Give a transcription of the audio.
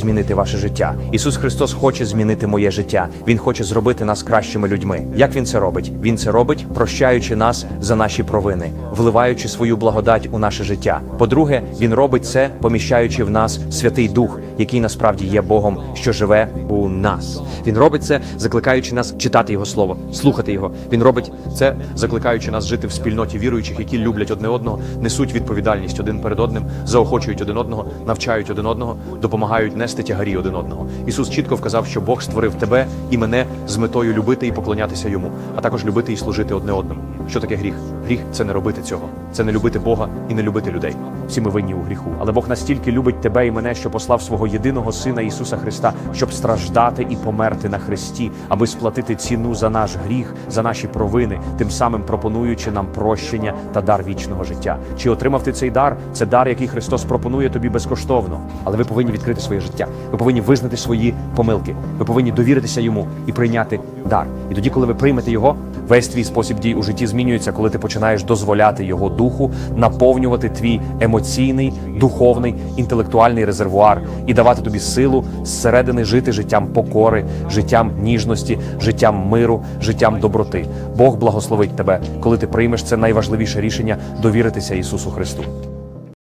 змінити ваше життя. Ісус Христос хоче змінити моє життя. Він хоче зробити нас кращими людьми. Як він це робить? Він це робить, прощаючи нас за наші провини, вливаючи свою благодать у наше життя. По-друге, він робить це, поміщаючи в нас Святий Дух, який насправді є Богом, що живе у нас. Він робить це, закликаючи нас читати його слово, слухати його. Він робить Це закликаючи нас жити в спільноті віруючих, які люблять одне одного, несуть відповідальність один перед одним, заохочують один одного, навчають один одного, допомагають нести тягарі один одного. Ісус чітко вказав, що Бог створив тебе і мене з метою любити і поклонятися йому, а також любити і служити одне одному. Що таке гріх? Гріх це не робити цього, це не любити Бога і не любити людей. Всі ми винні у гріху. Але Бог настільки любить тебе і мене, що послав свого єдиного сина Ісуса Христа, щоб страждати і померти на хресті, аби сплатити ціну за наш гріх, за наші провини, тим самим пропонуючи нам прощення та дар вічного життя. Чи отримав ти цей дар? Це дар, який Христос пропонує тобі безкоштовно. але ви повинні відкрити своє життя. Ви повинні визнати свої помилки. Ви повинні довіритися йому і прийняти дар. І тоді, коли ви приймете його, Весь твій спосіб дій у житті змінюється, коли ти починаєш дозволяти його духу наповнювати твій емоційний, духовний, інтелектуальний резервуар і давати тобі силу зсередини жити життям покори, життям ніжності, життям миру, життям доброти. Бог благословить тебе, коли ти приймеш це найважливіше рішення довіритися Ісусу Христу.